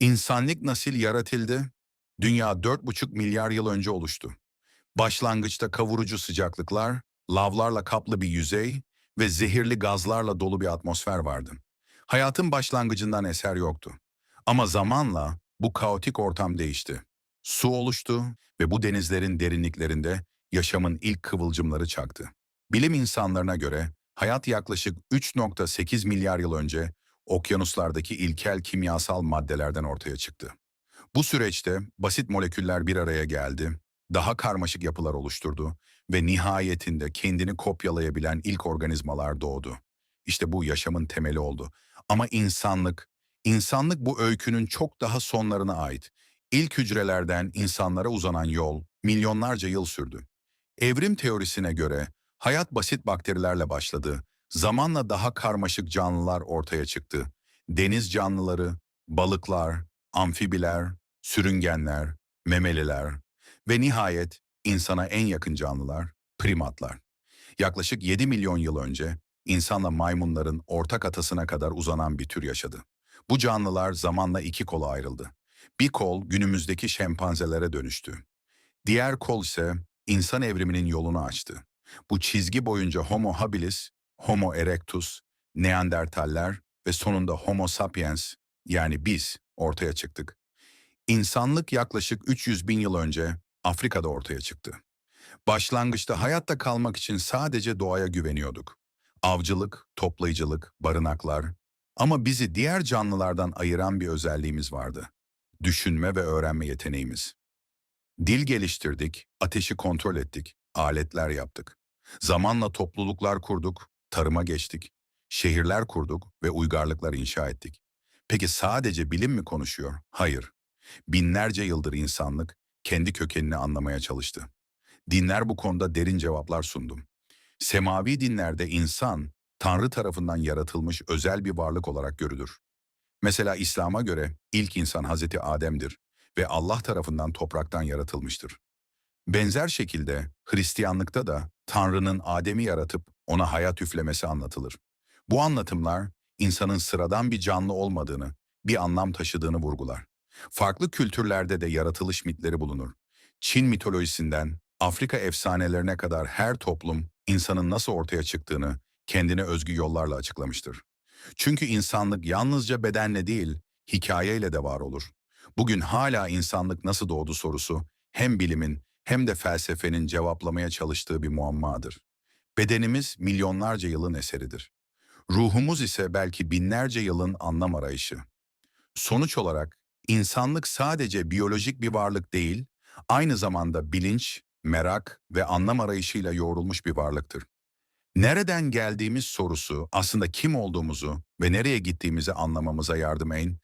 İnsanlık nasıl yaratıldı? Dünya 4,5 milyar yıl önce oluştu. Başlangıçta kavurucu sıcaklıklar, lavlarla kaplı bir yüzey ve zehirli gazlarla dolu bir atmosfer vardı. Hayatın başlangıcından eser yoktu. Ama zamanla bu kaotik ortam değişti. Su oluştu ve bu denizlerin derinliklerinde yaşamın ilk kıvılcımları çaktı. Bilim insanlarına göre hayat yaklaşık 3.8 milyar yıl önce okyanuslardaki ilkel kimyasal maddelerden ortaya çıktı. Bu süreçte basit moleküller bir araya geldi, daha karmaşık yapılar oluşturdu ve nihayetinde kendini kopyalayabilen ilk organizmalar doğdu. İşte bu yaşamın temeli oldu. Ama insanlık, insanlık bu öykünün çok daha sonlarına ait. İlk hücrelerden insanlara uzanan yol milyonlarca yıl sürdü. Evrim teorisine göre hayat basit bakterilerle başladı. Zamanla daha karmaşık canlılar ortaya çıktı. Deniz canlıları, balıklar, amfibiler, sürüngenler, memeliler ve nihayet insana en yakın canlılar, primatlar. Yaklaşık 7 milyon yıl önce insanla maymunların ortak atasına kadar uzanan bir tür yaşadı. Bu canlılar zamanla iki kola ayrıldı. Bir kol günümüzdeki şempanzelere dönüştü. Diğer kol ise insan evriminin yolunu açtı. Bu çizgi boyunca Homo habilis, Homo erectus, Neandertaller ve sonunda Homo sapiens yani biz ortaya çıktık. İnsanlık yaklaşık 300 bin yıl önce Afrika'da ortaya çıktı. Başlangıçta hayatta kalmak için sadece doğaya güveniyorduk. Avcılık, toplayıcılık, barınaklar. Ama bizi diğer canlılardan ayıran bir özelliğimiz vardı. Düşünme ve öğrenme yeteneğimiz. Dil geliştirdik, ateşi kontrol ettik, aletler yaptık. Zamanla topluluklar kurduk, tarıma geçtik. Şehirler kurduk ve uygarlıklar inşa ettik. Peki sadece bilim mi konuşuyor? Hayır. Binlerce yıldır insanlık kendi kökenini anlamaya çalıştı. Dinler bu konuda derin cevaplar sundu. Semavi dinlerde insan, Tanrı tarafından yaratılmış özel bir varlık olarak görülür. Mesela İslam'a göre ilk insan Hazreti Adem'dir ve Allah tarafından topraktan yaratılmıştır. Benzer şekilde Hristiyanlıkta da Tanrı'nın Adem'i yaratıp ona hayat üflemesi anlatılır. Bu anlatımlar insanın sıradan bir canlı olmadığını, bir anlam taşıdığını vurgular. Farklı kültürlerde de yaratılış mitleri bulunur. Çin mitolojisinden Afrika efsanelerine kadar her toplum insanın nasıl ortaya çıktığını kendine özgü yollarla açıklamıştır. Çünkü insanlık yalnızca bedenle değil, hikayeyle de var olur. Bugün hala insanlık nasıl doğdu sorusu hem bilimin hem de felsefenin cevaplamaya çalıştığı bir muammadır. Bedenimiz milyonlarca yılın eseridir. Ruhumuz ise belki binlerce yılın anlam arayışı. Sonuç olarak insanlık sadece biyolojik bir varlık değil, aynı zamanda bilinç, merak ve anlam arayışıyla yoğrulmuş bir varlıktır. Nereden geldiğimiz sorusu aslında kim olduğumuzu ve nereye gittiğimizi anlamamıza yardım eden